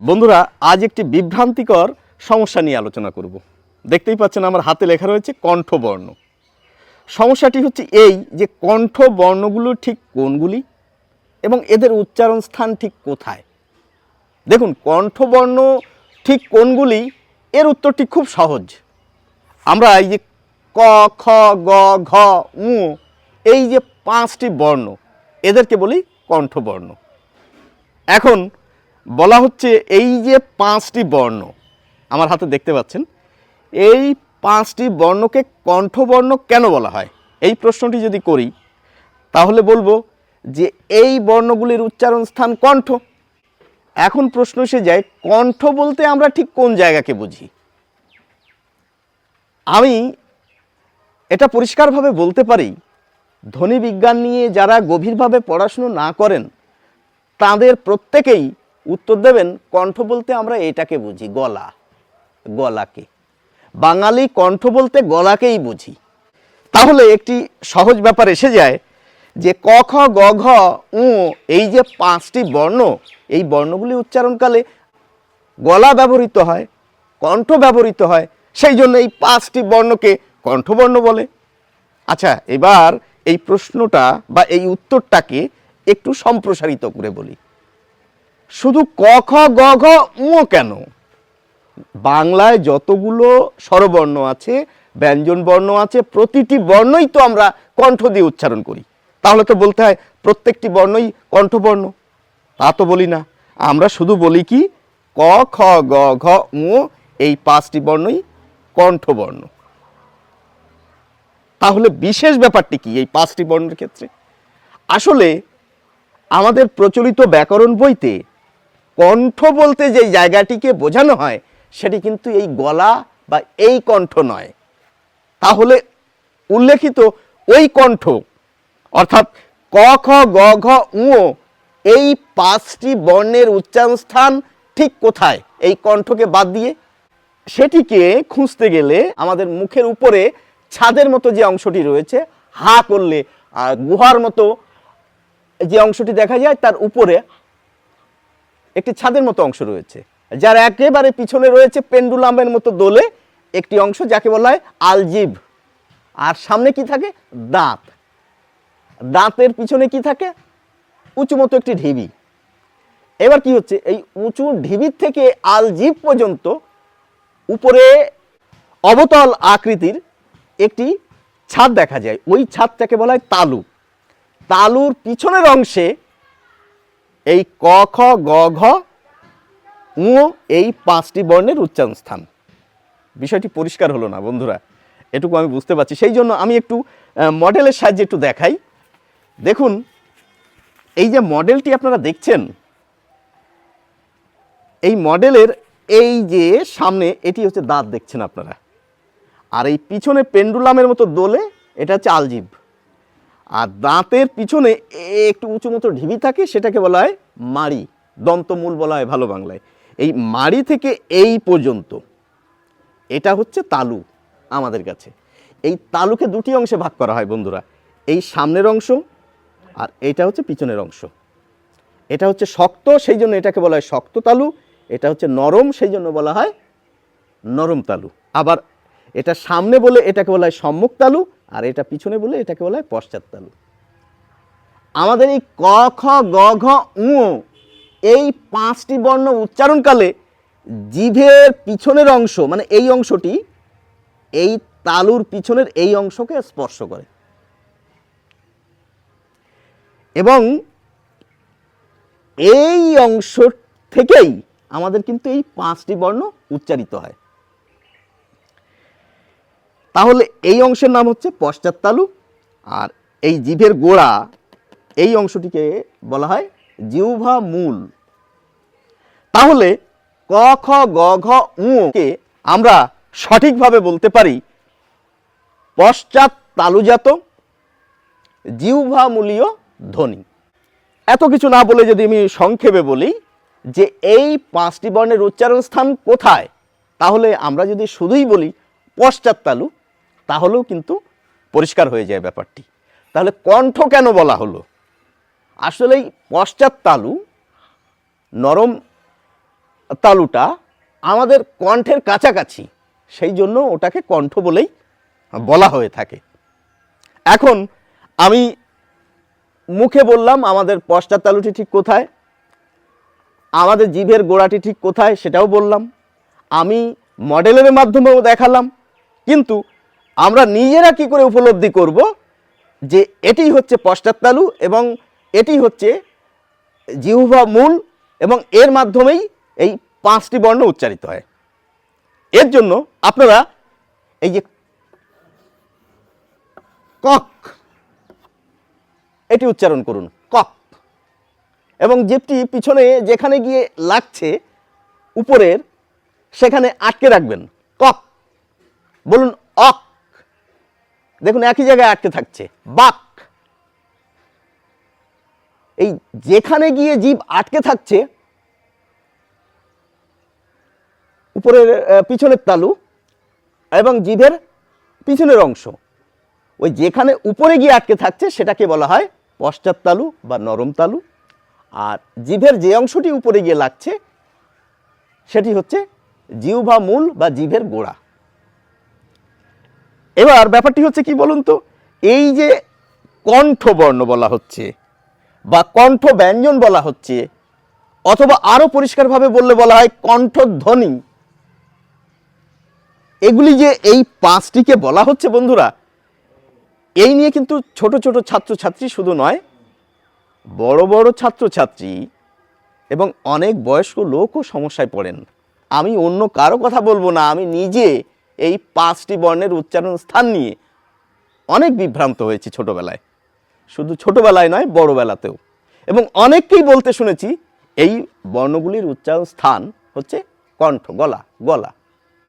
বন্ধুরা, আজ একটি বিভ্রান্তিকর সমস্যা নিয়ে আলোচনা করব। দেখতেই পাচ্ছেন আমার হাতে লেখা রয়েছে কণ্ঠবর্ণ। সমস্যাটি হচ্ছে এই যে কণ্ঠ বর্ণগুলো ঠিক কোনগুলি এবং এদের উচ্চারণ স্থান ঠিক কোথায়? দেখুন, কণ্ঠবর্ণ ঠিক কোনগুলি, এর উত্তরটি খুব সহজ। আমরা এই যে ক, খ, গ, ঘ উ এই যে পাঁচটি বর্ণ, এদেরকে বলি কণ্ঠবর্ণ। এখন বলা হচ্ছে এই যে পাঁচটি বর্ণ, আমার হাতে দেখতে পাচ্ছেন, এই পাঁচটি বর্ণকে কণ্ঠবর্ণ কেন বলা হয়? এই প্রশ্নটি যদি করি, তাহলে বলব যে এই বর্ণগুলির উচ্চারণ স্থান কণ্ঠ। এখন প্রশ্ন এসে যায়, কণ্ঠ বলতে আমরা ঠিক কোন জায়গাকে বুঝি? আমি এটা পরিষ্কারভাবে বলতে পারি, ধ্বনি বিজ্ঞান নিয়ে যারা গভীরভাবে পড়াশুনো না করেন, তাদের প্রত্যেকেই উত্তর দেবেন, কণ্ঠ বলতে আমরা এটাকে বুঝি, গলা, গলাকে। বাঙালি কণ্ঠ বলতে গলাকেই বুঝি। তাহলে একটি সহজ ব্যাপার এসে যায় যে ক, খ, গ, ঘ, উ, এই যে পাঁচটি বর্ণ, এই বর্ণগুলি উচ্চারণকালে গলা ব্যবহৃত হয়, কণ্ঠ ব্যবহৃত হয়, সেই জন্য এই পাঁচটি বর্ণকে কণ্ঠবর্ণ বলে। আচ্ছা এবার এই প্রশ্নটা বা এই উত্তরটাকে একটু সম্প্রসারিত করে বলি। শুধু ক, খ, গ, ঘ উ কেন? বাংলায় যতগুলো স্বরবর্ণ আছে, ব্যঞ্জন বর্ণ আছে, প্রতিটি বর্ণই তো আমরা কণ্ঠ দিয়ে উচ্চারণ করি। তাহলে তো বলতে হয় প্রত্যেকটি বর্ণই কণ্ঠবর্ণ। তা তো বলি না। আমরা শুধু বলি কি, ক, খ, গ, ঘ এই পাঁচটি বর্ণই কণ্ঠবর্ণ। তাহলে বিশেষ ব্যাপারটি কি এই পাঁচটি বর্ণের ক্ষেত্রে? আসলে আমাদের প্রচলিত ব্যাকরণ বইতে কণ্ঠ বলতে যে জায়গাটিকে বোঝানো হয়, সেটি কিন্তু এই গলা বা এই কণ্ঠ নয়। তাহলে উল্লেখিত ওই কণ্ঠ, অর্থাৎ ক, খ, গ, ঘ, উ এই পাঁচটি বর্ণের উচ্চারণ স্থান ঠিক কোথায়? এই কণ্ঠকে বাদ দিয়ে। সেটিকে খুঁজতে গেলে আমাদের মুখের উপরে ছাদের মতো যে অংশটি রয়েছে, হা করলে, আর গুহার মতো যে অংশটি দেখা যায়, তার উপরে একটি ছাদের মতো অংশ রয়েছে, যার একেবারে পিছনে রয়েছে পেন্ডুলামের মতো দোলে একটি অংশ, যাকে বলা হয় আলজিভ আর সামনে কি থাকে? দাঁত। দাঁতের পিছনে কি থাকে? উঁচু মতো একটি ঢিবি। এবার কি হচ্ছে? এই উঁচু ঢিবির থেকে আলজিভ পর্যন্ত উপরে অবতল আকৃতির একটি ছাদ দেখা যায়। ওই ছাদটাকে বলা হয় তালু। তালুর পিছনের অংশে এই ক, খ, গ, ঘ উ এই পাঁচটি বর্ণের উচ্চারণ স্থান। বিষয়টি পরিষ্কার হলো না, বন্ধুরা। এটুকু আমি বুঝতে পারছি। সেই জন্য আমি একটু মডেলের সাহায্যে একটু দেখাই। দেখুন, এই যে মডেলটি আপনারা দেখছেন, এই মডেলের এই যে সামনে, এটি হচ্ছে দাঁত দেখছেন আপনারা। আর এই পিছনে পেন্ডুলামের মতো দোলে, এটা হচ্ছে আলজিভ আর দাঁতের পিছনে একটু উঁচু মতো ঢিবি থাকে, সেটাকে বলা হয় মাড়ি। দন্তমূল বলা হয় ভালো বাংলায়। এই মাড়ি থেকে এই পর্যন্ত। এটা হচ্ছে তালু আমাদের কাছে। এই তালুকে দুটি অংশে ভাগ করা হয় বন্ধুরা। এই সামনের অংশ আর এটা হচ্ছে পিছনের অংশ। এটা হচ্ছে শক্ত, সেই জন্য এটাকে বলা হয় শক্ত তালু। এটা হচ্ছে নরম, সেই জন্য বলা হয় নরম তালু। আবার এটা সামনে বলে এটাকে বলা হয় সম্মুখ তালু। আর এটা পিছনে বলে এটাকে বলা হয় পশ্চাৎ তালু আমাদের এই ক, খ, গ, ঘ, উ এই পাঁচটি বর্ণ উচ্চারণকালে জিভের পিছনের অংশ মানে এই অংশটি, এই তালুর পিছনের এই অংশকে স্পর্শ করে। এবং এই অংশ থেকেই আমাদের কিন্তু এই পাঁচটি বর্ণ উচ্চারিত হয়। তাহলে এই অংশের নাম হচ্ছে পশ্চাৎতালু আর এই জিভের গোড়া, এই অংশটিকে বলা হয় জিহ্বা মূল। তাহলে ক, খ, গ, ঘ, উ কে আমরা সঠিকভাবে বলতে পারি পশ্চাৎ তালুজাত, জিহ্বামূলীয় ধ্বনি। এত কিছু না বলে যদি আমি সংক্ষেপে বলি যে এই পাঁচটি বর্ণের উচ্চারণ স্থান কোথায়, তাহলে আমরা যদি শুধুই বলি পশ্চাৎ তালু তাহলেও কিন্তু পরিষ্কার হয়ে যায় ব্যাপারটি। তাহলে কণ্ঠ কেন বলা হলো? আসলে এই পশ্চাৎ তালু, নরম তালুটা আমাদের কণ্ঠের কাছাকাছি, সেই জন্য ওটাকে কণ্ঠ বলেই বলা হয়ে থাকে। এখন আমি মুখে বললাম আমাদের পশ্চাৎ তালুটি ঠিক কোথায়? আমাদের জিভের গোড়াটি ঠিক কোথায় সেটাও বললাম। আমি মডেলের মাধ্যমেও দেখালাম, কিন্তু আমরা নিজেরা কি করে উপলব্ধি করব যে এটি হচ্ছে পশ্চাৎতালু এবং এটি হচ্ছে জিহুবা মূল এবং এর মাধ্যমেই এই পাঁচটি বর্ণ উচ্চারিত হয়। এর জন্য আপনারা এই যে কক, এটি উচ্চারণ করুন, কক। এবং জিপটি পিছনে যেখানে গিয়ে লাগছে, উপরের, সেখানে আটকে রাখবেন, কক। বলুন, অক। দেখুন, একই জায়গায় আটকে থাকছে। বাক! এই যেখানে গিয়ে জীব আটকে থাকছে, উপরের পিছনের তালু এবং জিভের পিছনের অংশ। ওই যেখানে উপরে গিয়ে আটকে থাকছে, সেটাকে বলা হয় পশ্চাৎ তালু বা নরম তালু। আর জিভের যে অংশটি উপরে গিয়ে লাগছে, সেটি হচ্ছে জিহ্বা মূল বা জিভের গোড়া। এবার ব্যাপারটি হচ্ছে কি বলুন তো? এই যে কণ্ঠবর্ণ বলা হচ্ছে বা কণ্ঠ ব্যঞ্জন বলা হচ্ছে, অথবা আরও পরিষ্কারভাবে বললে বলা হয় কণ্ঠধ্বনি, এগুলি যে এই পাঁচটিকে বলা হচ্ছে বন্ধুরা, এই নিয়ে কিন্তু ছোট ছোট ছাত্রছাত্রী শুধু নয়, বড় বড় ছাত্রছাত্রী এবং অনেক বয়স্ক লোকও সমস্যায় পড়েন। আমি অন্য কারও কথা বলব না, আমি নিজে এই পাঁচটি বর্ণের উচ্চারণ স্থান নিয়ে অনেক বিভ্রান্ত হয়েছি ছোটবেলায়। শুধু ছোটবেলায় নয়, বড়বেলাতেও। এবং অনেককেই বলতে শুনেছি, এই বর্ণগুলির উচ্চারণ স্থান হচ্ছে কণ্ঠ, গলা গলা।